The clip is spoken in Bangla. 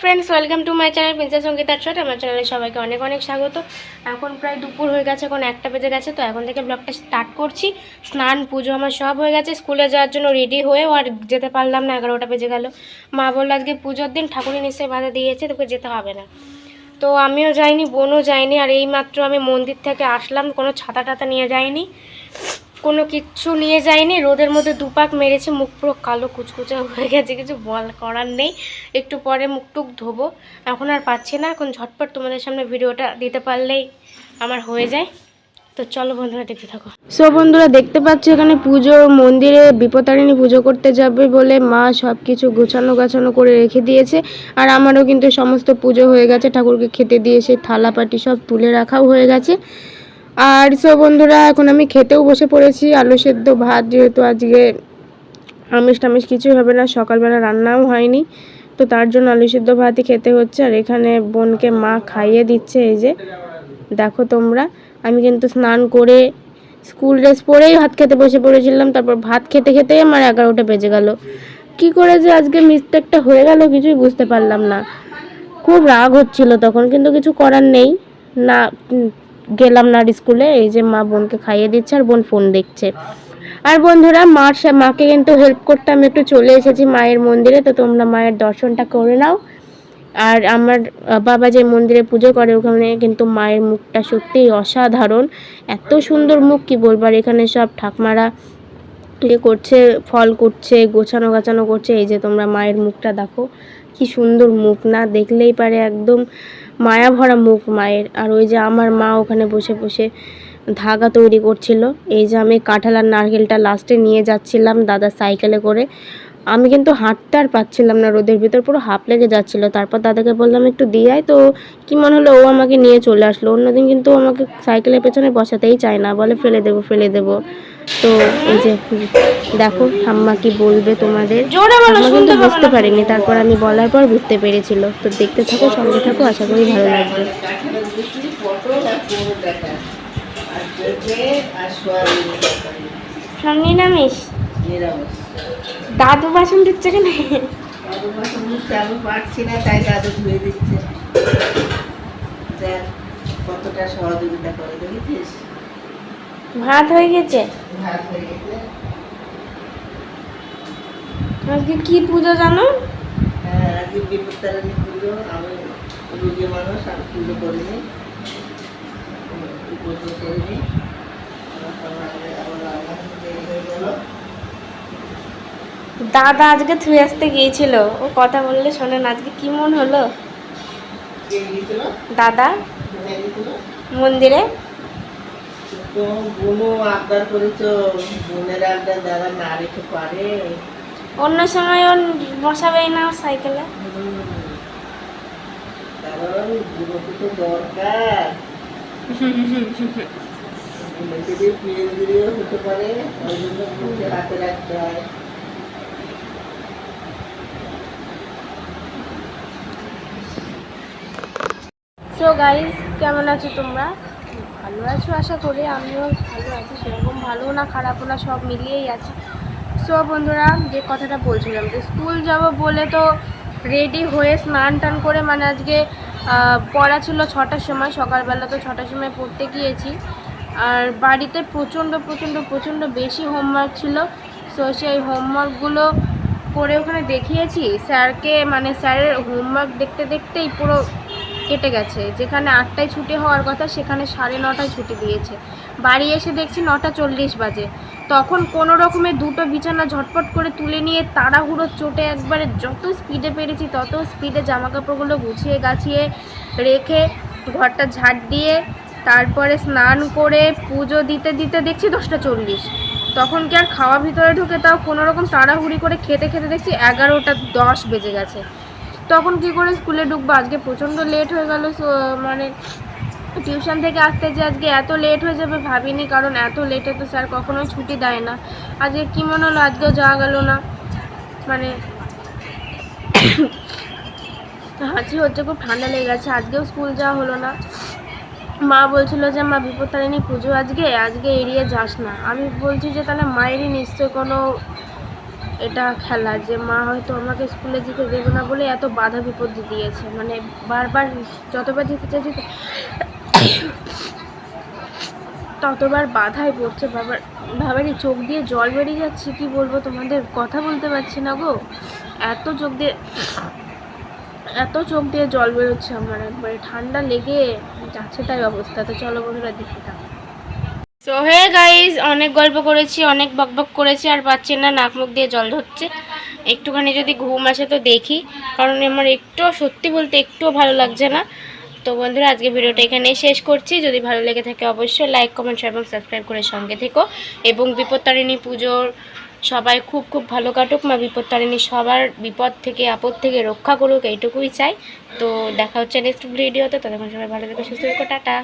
Friends welcome to my channel princess Sangeeta shot আমার চ্যানেলে সবাইকে অনেক অনেক স্বাগত। এখন প্রায় দুপুর হয়ে গেছে, এখন একটা বেজে গেছে, তো এখন থেকে ব্লগটা স্টার্ট করছি। স্নান, পুজো আমার সব হয়ে গেছে। স্কুলে যাওয়ার জন্য রেডি হয়েও আর যেতে পারলাম না, এগারোটা বেজে গেল। মা বলল, আজকে পুজোর দিন ঠাকুরের নিশ্চয়ই বাধা দিয়েছে, তোকে যেতে হবে না। তো আমিও যাইনি, বোনও যায়নি, আর এই মাত্র আমি মন্দির থেকে আসলাম, কোনো ছাতা টাতা নিয়ে যাইনি। কোনো কিচ্ছু নিয়ে যায়নি। রোদের মধ্যে দুপাক মেরেছে, মুখ পুরো কালো কুচকুচে হয়ে গেছে, কিছু বল করার নেই। একটু পরে মুখ টুক ধোবো। এখন আর পাচ্ছি না, এখন ঝটপট তোমাদের সামনে ভিডিওটা দিতে পারলেই আমার হয়ে যায়। তো চলো বন্ধুরা, দেখতে থাকো। সো বন্ধুরা, দেখতে পাচ্ছ এখানে পুজো, মন্দিরে বিপতারিণী পুজো করতে যাবে বলে মা সব কিছু গোছানো গাছানো করে রেখে দিয়েছে। আর আমারও কিন্তু সমস্ত পুজো হয়ে গেছে। ঠাকুরকে খেতে দিয়ে সেই থালা পাটি সব তুলে রাখাও হয়ে গেছে। আর সো বন্ধুরা, এখন আমি খেতেও বসে পড়েছি। আলু সেদ্ধ ভাত যেহেতু আজকে আমিষ টামিষ কিছুই হবে না, সকালবেলা রান্নাও হয়নি। তো তার জন্য আলু সেদ্ধ ভাতই খেতে হচ্ছে। আর এখানে বোনকে মা খাইয়ে দিচ্ছে এই যে। দেখো তোমরা, আমি কিন্তু স্নান করে স্কুল ড্রেস পরেই ভাত খেতে বসে পড়েছিলাম। তারপর ভাত খেতে খেতেই আমার এগারোটা বেজে গেল। কি করে যে আজকে মিস্টেকটা হয়ে গেল কিছুই বুঝতে পারলাম না। খুব রাগ হচ্ছিল তখন, কিন্তু কিছু করার নেই। না গেলাম না আর স্কুলে, এই যে মা বোনকে খাইয়ে দিচ্ছে আর বোন ফোন দেখছে। আর বন্ধুরা, মার মাকে কিন্তু হেল্প করতে আমি একটু চলে এসেছি মায়ের মন্দিরে, তো তোমরা মায়ের দর্শনটা করে নাও। আর আমার বাবা যে মন্দিরে পুজো করে, ওখানে কিন্তু মায়ের মুখটা সত্যিই অসাধারণ। এত সুন্দর মুখ, কি বলব? আর এখানে সব ঠাকমারা ইয়ে করছে, ফল করছে, গোছানো গাছানো করছে। এই যে তোমরা মায়ের মুখটা দেখো, কি সুন্দর মুখ, না দেখলেই পারে একদম মায়া ভরা মুখ মায়ের। আর ওই যে আমার মা ওখানে বসে বসে ধাগা তৈরি করছিল। এই যে আমি কাঁঠাল আর নারকেলটা লাস্টে নিয়ে যাচ্ছিলাম দাদা সাইকেলে করে। আমি কিন্তু হাঁটতে আর পাচ্ছিলাম না রোদের ভিতর পুরো হাঁপ লেগে যাচ্ছিল। তারপর দাদাকে বললাম একটু দিয়ে আয় তো। কি মনে হলো ও আমাকে নিয়ে চলে আসলো। অন্যদিন কিন্তু আমাকে সাইকেলের পেছনে বসাতেই চায় না বলে ফেলে দেবো ফেলে দেবো। তো এই যে দেখো ঠাম্মা কি বলবে তোমাদের? ঠাম্মা কিন্তু বুঝতে পারেনি তারপর আমি বলার পর বুঝতে পেরেছিল। তো দেখতে থাকো সঙ্গে থাকো আশা করি ভালো লাগবে। সঙ্গে নামিস দাদু বাসন দিচ্ছে কেন? আমি পারছি না তাই দাদু ধুয়ে দিচ্ছে। কতটা সহযোগিতা করে দেখেছিস? ভাত হয়ে গেছে? ভাত হয়ে গেছে। আজকে কি পুজো জানো? হ্যাঁ আজকে বিপত্তারিণী পুজো আমি রুগী মানুষ আমি পুজো করিনি। পুজো করিনি। আমার আবার আমার হয়ে গেল। দাদা আজকে থুয়ে আসতে গিয়েছিল। ও কথা বললে শোনেন আজকে কি মন হলো? দাদা? মন্দিরে? তো বোনও আবদার করেছ বোনের আবদার দাদা না রেখে পারে অন্য সময় ও বসাবেই না সাইকেলে। কারণ তো দরকার হতে পারে রাখতে হয়। সো গাইজ কেমন আছো তোমরা? ভালো আছো আশা করি, আমিও ভালো আছি, সেরকম ভালো না খারাপও না, সব মিলিয়েই আছি। সো বন্ধুরা, যে কথাটা বলছিলাম যে স্কুল যাব বলে তো রেডি হয়ে স্নান টান করে মানে আজকে পড়া ছিল ছটার সময়, সকালবেলা তো ছটার সময় পড়তে গিয়েছি। আর বাড়িতে প্রচণ্ড প্রচণ্ড প্রচণ্ড বেশি হোমওয়ার্ক ছিল। সো সেই হোমওয়ার্কগুলো করে ওখানে দেখিয়েছি। স্যারকে মানে স্যারের হোমওয়ার্ক দেখতে দেখতেই পুরো কেটে গেছে। যেখানে আটটায় ছুটি হওয়ার কথা, সেখানে সাড়ে নটায় ছুটি দিয়েছে। বাড়ি এসে দেখছি নটা চল্লিশ বাজে। তখন কোনো রকমে দুটো বিছানা ঝটপট করে তুলে নিয়ে তাড়াহুড়ো চোটে একবারে যত স্পিডে পেরেছি, তত স্পিডে জামা কাপড়গুলো গুছিয়ে গাছিয়ে রেখে ঘরটা ঝাড় দিয়ে তারপরে স্নান করে পুজো দিতে দিতে দেখছি দশটা চল্লিশ। তখন কি আর খাওয়া ভিতরে ঢুকে তাও কোনো রকম তাড়াহুড়ি করে খেতে খেতে দেখছি এগারোটা দশ বেজে গেছে। তখন কি করে স্কুলে ঢুকবো? আজকে প্রচণ্ড লেট হয়ে গেল মানে টিউশন থেকে আসতে যে আজকে এত লেট হয়ে যাবে ভাবিনি, কারণ এত লেটে তো স্যার কখনোই ছুটি দেয় না। আজকে কী মনে হলো? আজকেও যাওয়া গেল না। মানে হাঁচি হচ্ছে খুব ঠান্ডা লেগে গেছে, আজকেও স্কুল যাওয়া হলো না। মা বলছিল যে, মা, বিপত্তারিণী পুজো আজকে? আজকে এড়িয়ে যাস না। আমি বলছি যে, তাহলে মায়েরই নিশ্চয় কোনো এটা খেলা যে মা হয়তো আমাকে স্কুলে যেতে দেবে না বলে এত বাধা বিপত্তি দিয়েছে। মানে বারবার যতবার যেতে চাইছি ততবার বাধায় পড়ছে। বাবার বাবারই চোখ দিয়ে জল বেরিয়ে যাচ্ছে। কি বলব তোমাদের? কথা বলতে পারছি না গো। এত চোখ দিয়ে এত চোখ দিয়ে জল বেরোচ্ছে আমার একবারে। ঠান্ডা লেগে যাচ্ছে তাই অবস্থা। তো চলো বন্ধুরা দেখতে থাকো। তো হে গাইজ অনেক গল্প করেছি, অনেক বকবক করেছি, আর পাচ্ছি না, নাক মুখ দিয়ে জল ধরছে। একটুখানি যদি ঘুম আসে তো দেখি, কারণ আমার একটুও সত্যি বলতে একটুও ভালো লাগছে না। তো বন্ধুরা, আজকে ভিডিওটা এখানেই শেষ করছি। যদি ভালো লেগে থাকে অবশ্যই লাইক কমেন্ট এবং সাবস্ক্রাইব করে সঙ্গে থেকো। এবং বিপত্তারিণী পুজোর সবাই খুব খুব ভালো কাটুক। মা বিপত্তারিণী সবার বিপদ থেকে, আপদ থেকে রক্ষা করুক, এইটুকুই চাই। তো দেখা হচ্ছে নেক্সট ভিডিওতে ততক্ষণ সবাই ভালো থেকো, সুস্থ থেকো, টাটা।